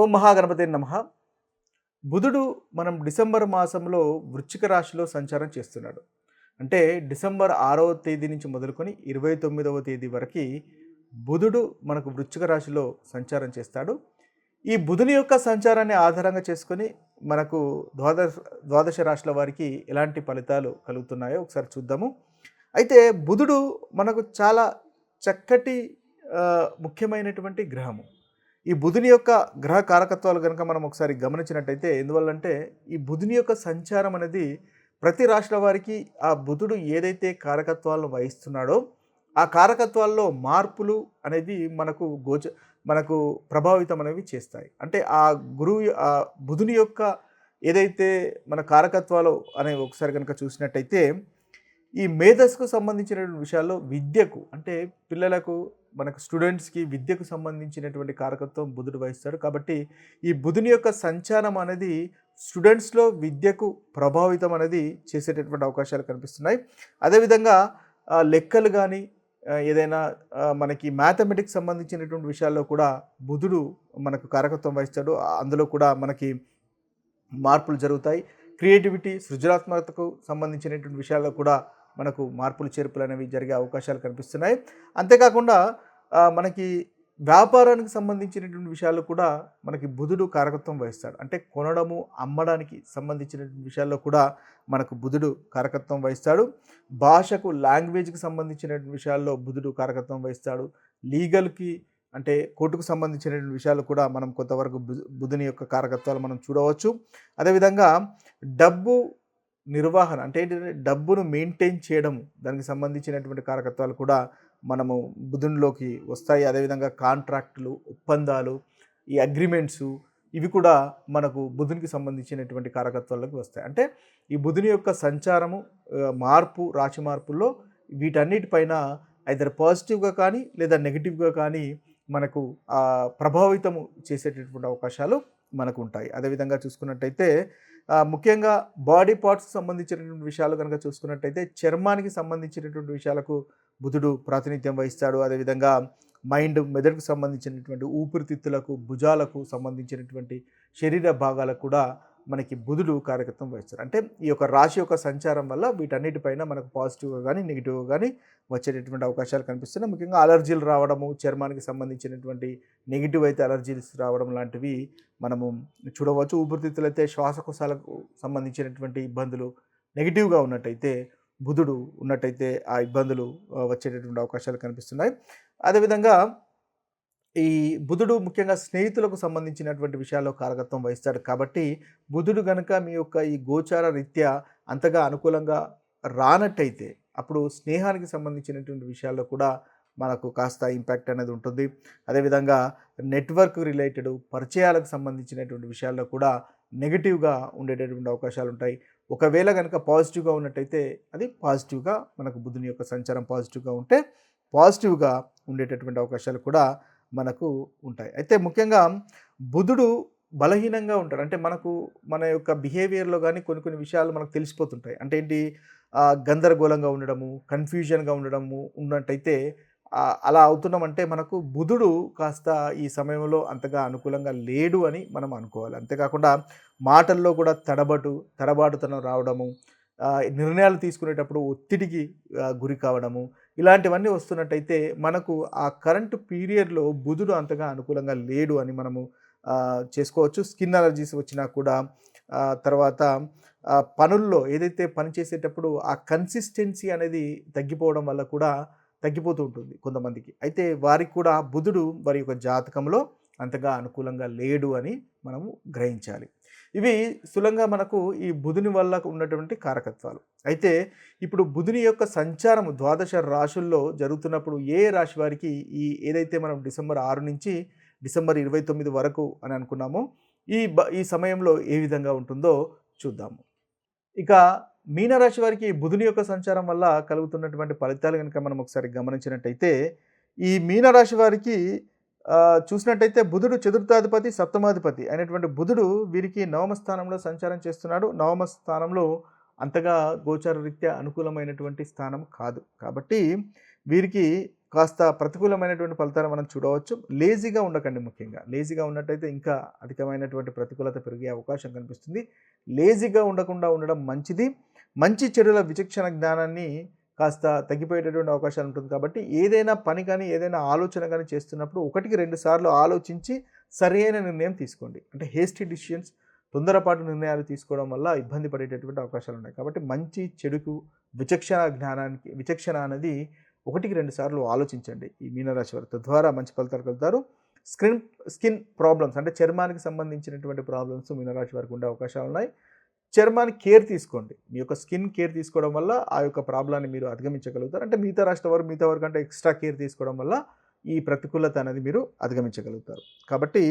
ఓం మహాగణపతి నమ. బుధుడు మనం డిసెంబర్ మాసంలో వృశ్చిక రాశిలో సంచారం చేస్తున్నాడు. అంటే డిసెంబర్ ఆరవ తేదీ నుంచి మొదలుకొని ఇరవై తొమ్మిదవ తేదీ వరకు బుధుడు మనకు వృశ్చిక రాశిలో సంచారం చేస్తాడు. ఈ బుధుని యొక్క సంచారాన్ని ఆధారంగా చేసుకొని మనకు ద్వాదశ ద్వాదశ రాశుల వారికి ఎలాంటి ఫలితాలు కలుగుతున్నాయో ఒకసారి చూద్దాము. అయితే బుధుడు మనకు చాలా చక్కటి ముఖ్యమైనటువంటి గ్రహము. ఈ బుధుని యొక్క గ్రహ కారకత్వాలు కనుక మనం ఒకసారి గమనించినట్టయితే ఎందువల్లంటే ఈ బుధుని యొక్క సంచారం అనేది ప్రతి రాష్ట్ర వారికి ఆ బుధుడు ఏదైతే కారకత్వాలను వహిస్తున్నాడో ఆ కారకత్వాల్లో మార్పులు అనేది మనకు గోచ మనకు ప్రభావితం అనేవి చేస్తాయి. అంటే ఆ గురువు ఆ బుధుని యొక్క ఏదైతే మన కారకత్వాలు అనేవి ఒకసారి కనుక చూసినట్టయితే ఈ మేధస్సుకు సంబంధించిన విషయాల్లో విద్యకు అంటే పిల్లలకు మనకు స్టూడెంట్స్కి విద్యకు సంబంధించినటువంటి కారకత్వం బుధుడు వహిస్తాడు. కాబట్టి ఈ బుధుని యొక్క సంచారం అనేది స్టూడెంట్స్లో విద్యకు ప్రభావితం అనేది చేసేటటువంటి అవకాశాలు కనిపిస్తున్నాయి. అదేవిధంగా లెక్కలు కానీ ఏదైనా మనకి మ్యాథమెటిక్స్ సంబంధించినటువంటి విషయాల్లో కూడా బుధుడు మనకు కారకత్వం వహిస్తాడు. అందులో కూడా మనకి మార్పులు జరుగుతాయి. క్రియేటివిటీ సృజనాత్మకతకు సంబంధించినటువంటి విషయాల్లో కూడా మనకు మార్పులు చేర్పులు అనేవి జరిగే అవకాశాలు కనిపిస్తున్నాయి. అంతేకాకుండా మనకి వ్యాపారానికి సంబంధించినటువంటి విషయాల్లో కూడా మనకి బుధుడు కారకత్వం వహిస్తాడు. అంటే కొనడము అమ్మడానికి సంబంధించినటువంటి విషయాల్లో కూడా మనకు బుధుడు కారకత్వం వహిస్తాడు. భాషకు లాంగ్వేజ్కి సంబంధించినటువంటి విషయాల్లో బుధుడు కారకత్వం వహిస్తాడు. లీగల్కి అంటే కోర్టుకు సంబంధించినటువంటి విషయాలు కూడా మనం కొంతవరకు బుధుని యొక్క కారకత్వాలు మనం చూడవచ్చు. అదేవిధంగా డబ్బు నిర్వహణ అంటే ఏంటంటే డబ్బును మెయింటైన్ చేయడం దానికి సంబంధించినటువంటి కారకత్వాలు కూడా మనము బుధునిలోకి వస్తాయి. అదేవిధంగా కాంట్రాక్టులు ఒప్పందాలు ఈ అగ్రిమెంట్స్ ఇవి కూడా మనకు బుధునికి సంబంధించినటువంటి కారకత్వాలకు వస్తాయి. అంటే ఈ బుధుని యొక్క సంచారము మార్పు రాశి మార్పుల్లో వీటన్నిటిపైన ఐదర్ పాజిటివ్గా కానీ లేదా నెగిటివ్గా కానీ మనకు ప్రభావితం ప్రభావితము చేసేటటువంటి అవకాశాలు మనకు ఉంటాయి అదేవిధంగా చూసుకున్నట్టయితే ముఖ్యంగా బాడీ పార్ట్స్ సంబంధించినటువంటి విషయాలు కనుక చూసుకున్నట్టయితే చర్మానికి సంబంధించినటువంటి విషయాలకు బుధుడు ప్రాతినిధ్యం వహిస్తాడు. అదేవిధంగా మైండ్ మెదడుకు సంబంధించినటువంటి ఊపిరితిత్తులకు భుజాలకు సంబంధించినటువంటి శరీర భాగాలకు కూడా మనకి బుధుడు కారకత్వం వహిస్తారు. అంటే ఈ యొక్క రాశి యొక్క సంచారం వల్ల వీటన్నిటిపైన మనకు పాజిటివ్గా కానీ నెగిటివ్గా కానీ వచ్చేటటువంటి అవకాశాలు కనిపిస్తున్నాయి. ముఖ్యంగా అలర్జీలు రావడము చర్మానికి సంబంధించినటువంటి నెగిటివ్ అయితే అలర్జీస్ రావడం లాంటివి మనము చూడవచ్చు. ఊపిరితిత్తులు అయితే శ్వాసకోశాలకు సంబంధించినటువంటి ఇబ్బందులు నెగిటివ్గా ఉన్నట్టయితే బుధుడు ఉన్నట్టయితే ఆ ఇబ్బందులు వచ్చేటటువంటి అవకాశాలు కనిపిస్తున్నాయి. అదేవిధంగా ఈ బుధుడు ముఖ్యంగా స్నేహితులకు సంబంధించినటువంటి విషయాల్లో కారకత్వం వహిస్తాడు. కాబట్టి బుధుడు గనుక మీ యొక్క ఈ గోచార రీత్యా అంతగా అనుకూలంగా రానట్టయితే అప్పుడు స్నేహానికి సంబంధించినటువంటి విషయాల్లో కూడా మనకు కాస్త ఇంపాక్ట్ అనేది ఉంటుంది. అదేవిధంగా నెట్వర్క్ రిలేటెడ్ పరిచయాలకు సంబంధించినటువంటి విషయాల్లో కూడా నెగిటివ్గా ఉండేటటువంటి అవకాశాలు ఉంటాయి. ఒకవేళ కనుక పాజిటివ్గా ఉన్నట్టయితే అది పాజిటివ్గా మనకు బుధుని యొక్క సంచారం పాజిటివ్గా ఉంటే పాజిటివ్గా ఉండేటటువంటి అవకాశాలు కూడా మనకు ఉంటాయి. అయితే ముఖ్యంగా బుధుడు బలహీనంగా ఉంటాడు. అంటే మనకు మన యొక్క బిహేవియర్లో కానీ కొన్ని కొన్ని విషయాలు మనకు తెలిసిపోతుంటాయి. అంటే ఏంటి? గందరగోళంగా ఉండడము కన్ఫ్యూజన్గా ఉండడము ఉన్నట్టయితే అలా అవుతున్నామంటే మనకు బుధుడు కాస్త ఈ సమయంలో అంతగా అనుకూలంగా లేడు అని మనం అనుకోవాలి. అంతేకాకుండా మాటల్లో కూడా తడబటు తడబాటుతనం రావడము నిర్ణయాలు తీసుకునేటప్పుడు ఒత్తిడికి గురి కావడము ఇలాంటివన్నీ వస్తున్నట్టయితే మనకు ఆ కరెంటు పీరియడ్లో బుధుడు అంతగా అనుకూలంగా లేడు అని మనము చేసుకోవచ్చు. స్కిన్ అలర్జీస్ వచ్చినా కూడా తర్వాత పనుల్లో ఏదైతే పని చేసేటప్పుడు ఆ కన్సిస్టెన్సీ అనేది తగ్గిపోవడం వల్ల కూడా తగ్గిపోతూ ఉంటుంది కొంతమందికి. అయితే వారికి కూడా బుధుడు వారి యొక్క జాతకంలో అంతగా అనుకూలంగా లేడు అని మనము గ్రహించాలి. ఇవి స్థూలంగా మనకు ఈ బుధుని వల్ల ఉన్నటువంటి కారకత్వాలు. అయితే ఇప్పుడు బుధుని యొక్క సంచారం ద్వాదశ రాశుల్లో జరుగుతున్నప్పుడు ఏ రాశి వారికి ఈ ఏదైతే మనం డిసెంబర్ ఆరు నుంచి డిసెంబర్ ఇరవై తొమ్మిది వరకు అని అనుకున్నామో ఈ బ ఈ సమయంలో ఏ విధంగా ఉంటుందో చూద్దాము. ఇక మీనరాశి వారికి బుధుని యొక్క సంచారం వల్ల కలుగుతున్నటువంటి ఫలితాలు కనుక మనం ఒకసారి గమనించినట్టయితే ఈ మీనరాశి వారికి చూసినట్టయితే బుధుడు చతుర్థాధిపతి సప్తమాధిపతి అయినటువంటి బుధుడు వీరికి నవమ స్థానంలో సంచారం చేస్తున్నాడు. నవమ స్థానంలో అంతగా గోచార రీత్యా అనుకూలమైనటువంటి స్థానం కాదు. కాబట్టి వీరికి కాస్త ప్రతికూలమైనటువంటి ఫలితాలు మనం చూడవచ్చు. లేజీగా ఉండకండి ముఖ్యంగా. లేజీగా ఉన్నట్టయితే ఇంకా అధికమైనటువంటి ప్రతికూలత పెరిగే అవకాశం కనిపిస్తుంది. లేజీగా ఉండకుండా ఉండడం మంచిది. మంచి చెడుల విచక్షణ జ్ఞానాన్ని కాస్త తగ్గిపోయేటటువంటి అవకాశాలు ఉంటుంది కాబట్టి ఏదైనా పని కానీ ఏదైనా ఆలోచన కానీ చేస్తున్నప్పుడు ఒకటికి రెండు సార్లు ఆలోచించి సరైన నిర్ణయం తీసుకోండి. అంటే హేస్టీ డిసిషన్స్ తొందరపాటు నిర్ణయాలు తీసుకోవడం వల్ల ఇబ్బంది పడేటటువంటి అవకాశాలు ఉన్నాయి. కాబట్టి మంచి చెడుకు విచక్షణ జ్ఞానానికి విచక్షణ అనేది ఒకటికి రెండు సార్లు ఆలోచించండి. ఈ మీనరాశి వారి తద్వారా మంచి ఫలితాలు కలుగుతారు. స్కిన్ స్కిన్ ప్రాబ్లమ్స్ అంటే చర్మానికి సంబంధించినటువంటి ప్రాబ్లమ్స్ మీనరాశి వారికి ఉండే అవకాశాలు ఉన్నాయి. చర్మాన్ని కేర్ తీసుకోండి. మీ యొక్క స్కిన్ కేర్ తీసుకోవడం వల్ల ఆ యొక్క ప్రాబ్లాన్ని మీరు అధిగమించగలుగుతారు. అంటే మిగతా రాష్ట్ర వారు మిగతా వారి కంటే ఎక్స్ట్రా కేర్ తీసుకోవడం వల్ల ఈ ప్రతికూలత అనేది మీరు అధిగమించగలుగుతారు. కాబట్టి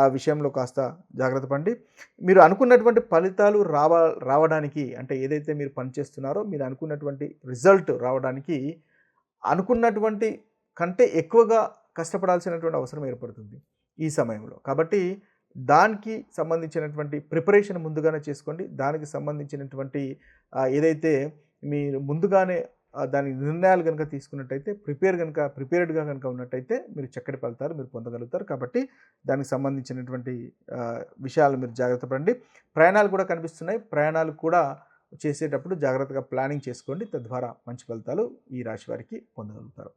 ఆ విషయంలో కాస్త జాగ్రత్త పడండి. మీరు అనుకున్నటువంటి ఫలితాలు రావ రావడానికి అంటే ఏదైతే మీరు పనిచేస్తున్నారో మీరు అనుకున్నటువంటి రిజల్ట్ రావడానికి అనుకున్నటువంటి కంటే ఎక్కువగా కష్టపడాల్సినటువంటి అవసరం ఏర్పడుతుంది ఈ సమయంలో. కాబట్టి దానికి సంబంధించినటువంటి ప్రిపరేషన్ ముందుగానే చేసుకోండి. దానికి సంబంధించినటువంటి ఏదైతే మీరు ముందుగానే దాని నిర్ణయాలు కనుక తీసుకున్నట్టయితే ప్రిపేర్ కనుక ప్రిపేర్డ్గా కనుక ఉన్నట్టయితే మీరు చక్కటి ఫలితాలు మీరు పొందగలుగుతారు. కాబట్టి దానికి సంబంధించినటువంటి విషయాలు మీరు జాగ్రత్త పడండి. ప్రయాణాలు కూడా కనిపిస్తున్నాయి. ప్రయాణాలు కూడా చేసేటప్పుడు జాగ్రత్తగా ప్లానింగ్ చేసుకోండి. తద్వారా మంచి ఫలితాలు ఈ రాశి వారికి పొందగలుగుతారు.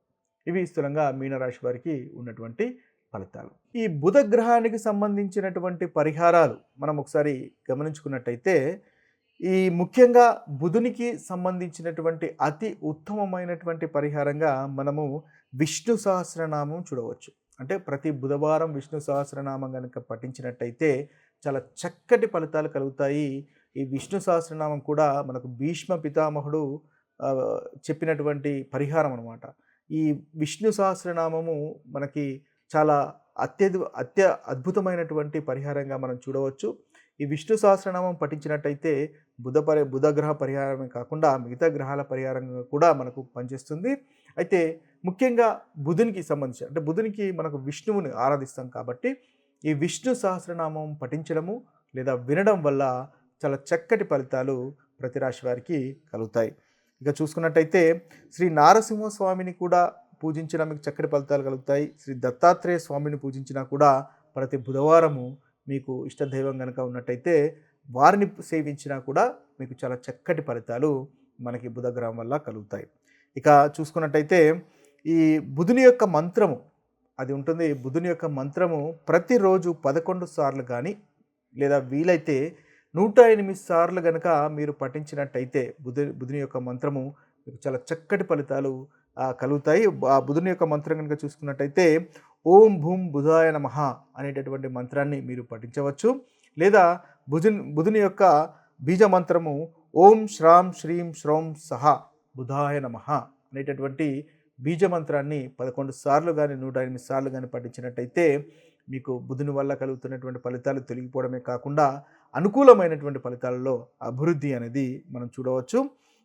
ఇవి స్థూలంగా మీనరాశి వారికి ఉన్నటువంటి ఫలితాలు. ఈ బుధ గ్రహానికి సంబంధించినటువంటి పరిహారాలు మనం ఒకసారి గమనించుకున్నట్టయితే ఈ ముఖ్యంగా బుధునికి సంబంధించినటువంటి అతి ఉత్తమమైనటువంటి పరిహారంగా మనము విష్ణు సహస్రనామం చూడవచ్చు. అంటే ప్రతి బుధవారం విష్ణు సహస్రనామం కనుక పఠించినట్టయితే చాలా చక్కటి ఫలితాలు కలుగుతాయి. ఈ విష్ణు సహస్రనామం కూడా మనకు భీష్మ పితామహుడు చెప్పినటువంటి పరిహారం అనమాట ఈ విష్ణు సహస్రనామము మనకి చాలా అత్యధి అత్య అద్భుతమైనటువంటి పరిహారంగా మనం చూడవచ్చు. ఈ విష్ణు సహస్రనామం పఠించినట్టయితే బుధ పరి బుధ గ్రహ పరిహారమే కాకుండా మిగతా గ్రహాల పరిహారంగా కూడా మనకు పనిచేస్తుంది. అయితే ముఖ్యంగా బుధునికి సంబంధించి అంటే బుధునికి మనకు విష్ణువుని ఆరాధిస్తాం కాబట్టి ఈ విష్ణు సహస్రనామం పఠించడము లేదా వినడం వల్ల చాలా చక్కటి ఫలితాలు ప్రతి రాశి వారికి కలుగుతాయి. ఇక చూసుకున్నట్టయితే శ్రీ నారసింహ స్వామిని కూడా పూజించిన మీకు చక్కటి ఫలితాలు కలుగుతాయి. శ్రీ దత్తాత్రేయ స్వామిని పూజించినా కూడా ప్రతి బుధవారము మీకు ఇష్టదైవం కనుక ఉన్నట్టయితే వారిని సేవించినా కూడా మీకు చాలా చక్కటి ఫలితాలు మనకి బుధగ్రహం వల్ల కలుగుతాయి. ఇక చూసుకున్నట్టయితే ఈ బుధుని యొక్క మంత్రము అది ఉంటుంది. బుధుని యొక్క మంత్రము ప్రతిరోజు పదకొండు సార్లు కానీ లేదా వీలైతే నూట ఎనిమిది సార్లు కనుక మీరు పఠించినట్టయితే బుధు బుధుని యొక్క మంత్రము మీకు చాలా చక్కటి ఫలితాలు కలుగుతాయి. ఆ బుధుని యొక్క మంత్రం కనుక చూసుకున్నట్టయితే ఓం భూం బుధాయ నమః అనేటటువంటి మంత్రాన్ని మీరు పఠించవచ్చు. లేదా బుధున్ బుధుని యొక్క బీజ మంత్రము ఓం శ్రాం శ్రీం శ్రౌం సహ బుధాయ నమః అనేటటువంటి బీజ మంత్రాన్ని పదకొండు సార్లు కానీ నూట ఎనిమిది సార్లు కానీ పఠించినట్టయితే మీకు బుధుని వల్ల కలుగుతున్నటువంటి ఫలితాలు తొలగిపోవడమే కాకుండా అనుకూలమైనటువంటి ఫలితాలలో అభివృద్ధి అనేది మనం చూడవచ్చు.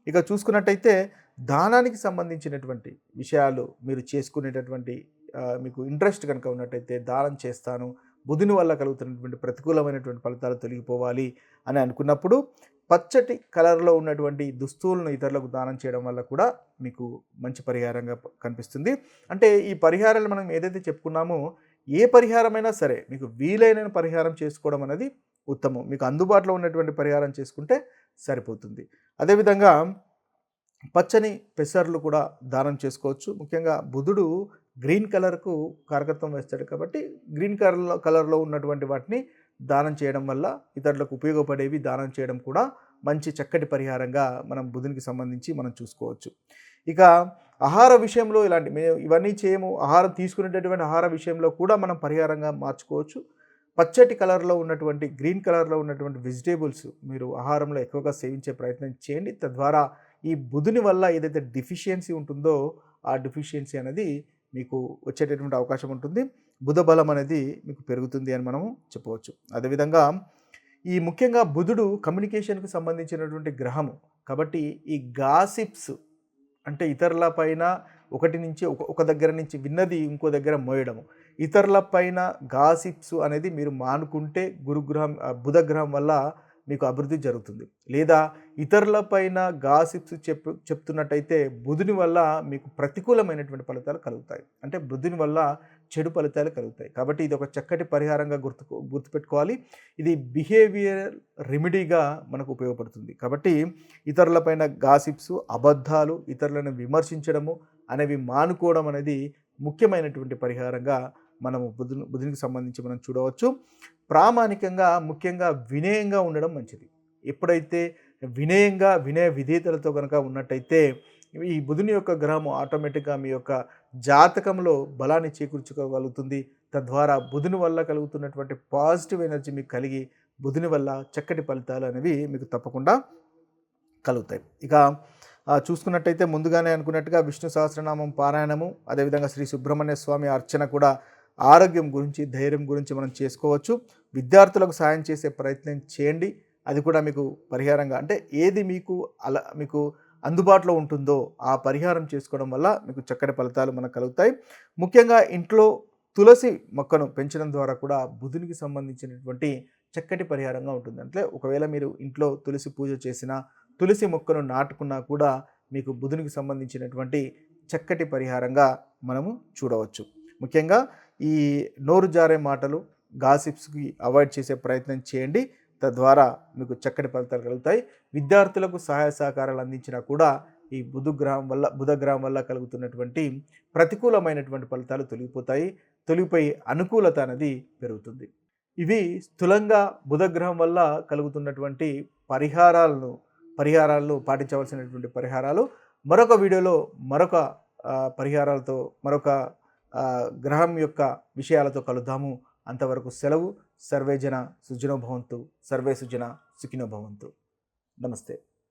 ఇక చూసుకున్నట్టయితే దానానికి సంబంధించినటువంటి విషయాలు మీరు చేసుకునేటటువంటి మీకు ఇంట్రెస్ట్ కనుక ఉన్నట్టయితే దానం చేస్తాను. బుధుని వల్ల కలుగుతున్నటువంటి ప్రతికూలమైనటువంటి ఫలితాలు తొలగిపోవాలి అని అనుకున్నప్పుడు పచ్చటి కలర్లో ఉన్నటువంటి దుస్తువులను ఇతరులకు దానం చేయడం వల్ల కూడా మీకు మంచి పరిహారంగా కనిపిస్తుంది. అంటే ఈ పరిహారాలు మనం ఏదైతే చెప్పుకున్నామో ఏ పరిహారమైనా సరే మీకు వీలైన పరిహారం చేసుకోవడం అనేది ఉత్తమం. మీకు అందుబాటులో ఉన్నటువంటి పరిహారం చేసుకుంటే సరిపోతుంది. అదేవిధంగా పచ్చని పెసర్లు కూడా దానం చేసుకోవచ్చు. ముఖ్యంగా బుధుడు గ్రీన్ కలర్కు కారకత్వం వేస్తాడు కాబట్టి గ్రీన్ కలర్లో కలర్లో ఉన్నటువంటి వాటిని దానం చేయడం వల్ల ఇతరులకు ఉపయోగపడేవి దానం చేయడం కూడా మంచి చక్కటి పరిహారంగా మనం బుధునికి సంబంధించి మనం చూసుకోవచ్చు. ఇక ఆహార విషయంలో ఇలాంటి మేము ఇవన్నీ చేయము ఆహారం తీసుకునేటటువంటి ఆహార విషయంలో కూడా మనం పరిహారంగా మార్చుకోవచ్చు. పచ్చటి కలర్లో ఉన్నటువంటి గ్రీన్ కలర్లో ఉన్నటువంటి వెజిటేబుల్స్ మీరు ఆహారంలో ఎక్కువగా సేవించే ప్రయత్నం చేయండి. తద్వారా ఈ బుధుని వల్ల ఏదైతే డిఫిషియన్సీ ఉంటుందో ఆ డిఫిషియన్సీ అనేది మీకు వచ్చేటటువంటి అవకాశం ఉంటుంది. బుధ బలం అనేది మీకు పెరుగుతుంది అని మనము చెప్పవచ్చు. అదేవిధంగా ఈ ముఖ్యంగా బుధుడు కమ్యూనికేషన్కు సంబంధించినటువంటి గ్రహము. కాబట్టి ఈ గాసిప్స్ అంటే ఇతరుల పైన ఒకటి నుంచి ఒక ఒక దగ్గర నుంచి విన్నది ఇంకో దగ్గర మోయడము. ఇతరుల పైన గాసిప్స్ అనేది మీరు మానుకుంటే గురుగ్రహం బుధగ్రహం బుధ గ్రహం వల్ల మీకు అభివృద్ధి జరుగుతుంది. లేదా ఇతరులపైన గాసిప్స్ చెప్పు చెప్తున్నట్టయితే బుధుని వల్ల మీకు ప్రతికూలమైనటువంటి ఫలితాలు కలుగుతాయి. అంటే బుధుని వల్ల చెడు ఫలితాలు కలుగుతాయి. కాబట్టి ఇది ఒక చక్కటి పరిహారంగా గుర్తు గుర్తుపెట్టుకోవాలి. ఇది బిహేవియర్ రెమెడీగా మనకు ఉపయోగపడుతుంది. కాబట్టి ఇతరులపైన గాసిప్స్ అబద్ధాలు ఇతరులను విమర్శించడము అనేవి మానుకోవడం అనేది ముఖ్యమైనటువంటి పరిహారంగా మనము బుధుని బుధునికి సంబంధించి మనం చూడవచ్చు. ప్రామాణికంగా ముఖ్యంగా వినయంగా ఉండడం మంచిది. ఎప్పుడైతే వినయంగా వినయ విధేతలతో కనుక ఉన్నట్టయితే ఈ బుధుని యొక్క గ్రహము ఆటోమేటిక్గా మీ యొక్క జాతకంలో బలాన్ని చేకూర్చుకోగలుగుతుంది. తద్వారా బుధుని వల్ల కలుగుతున్నటువంటి పాజిటివ్ ఎనర్జీ మీకు కలిగి బుధుని వల్ల చక్కటి ఫలితాలు అనేవి మీకు తప్పకుండా కలుగుతాయి. ఇక చూసుకున్నట్టయితే ముందుగానే అనుకున్నట్టుగా విష్ణు సహస్రనామం పారాయణము అదేవిధంగా శ్రీ సుబ్రహ్మణ్య స్వామి అర్చన కూడా ఆరోగ్యం గురించి ధైర్యం గురించి మనం చేసుకోవచ్చు. విద్యార్థులకు సాయం చేసే ప్రయత్నం చేయండి. అది కూడా మీకు పరిహారంగా అంటే ఏది మీకు అలా మీకు అందుబాటులో ఉంటుందో ఆ పరిహారం చేసుకోవడం వల్ల మీకు చక్కటి ఫలితాలు మనకు కలుగుతాయి. ముఖ్యంగా ఇంట్లో తులసి మొక్కను పెంచడం ద్వారా కూడా బుధునికి సంబంధించినటువంటి చక్కటి పరిహారంగా ఉంటుంది. అంటే ఒకవేళ మీరు ఇంట్లో తులసి పూజ చేసినా తులసి మొక్కను నాటుకున్నా కూడా మీకు బుధునికి సంబంధించినటువంటి చక్కటి పరిహారంగా మనము చూడవచ్చు. ముఖ్యంగా ఈ నోరు జారే మాటలు గాసిప్స్కి అవాయిడ్ చేసే ప్రయత్నం చేయండి. తద్వారా మీకు చక్కటి ఫలితాలు కలుగుతాయి. విద్యార్థులకు సహాయ సహకారాలు అందించినా కూడా ఈ బుధగ్రహం వల్ల బుధగ్రహం వల్ల కలుగుతున్నటువంటి ప్రతికూలమైనటువంటి ఫలితాలు తొలగిపోతాయి. తొలగిపోయి అనుకూలత అనేది పెరుగుతుంది. ఇవి స్థూలంగా బుధగ్రహం వల్ల కలుగుతున్నటువంటి పరిహారాలను పరిహారాలను పాటించవలసినటువంటి పరిహారాలు. మరొక వీడియోలో మరొక పరిహారాలతో మరొక గ్రహం యొక్క విషయాలతో కలుద్దాము. అంతవరకు సెలవు. సర్వే జన సుజనో భవంతు. సర్వే సుజన సుఖినో భవంతు. నమస్తే.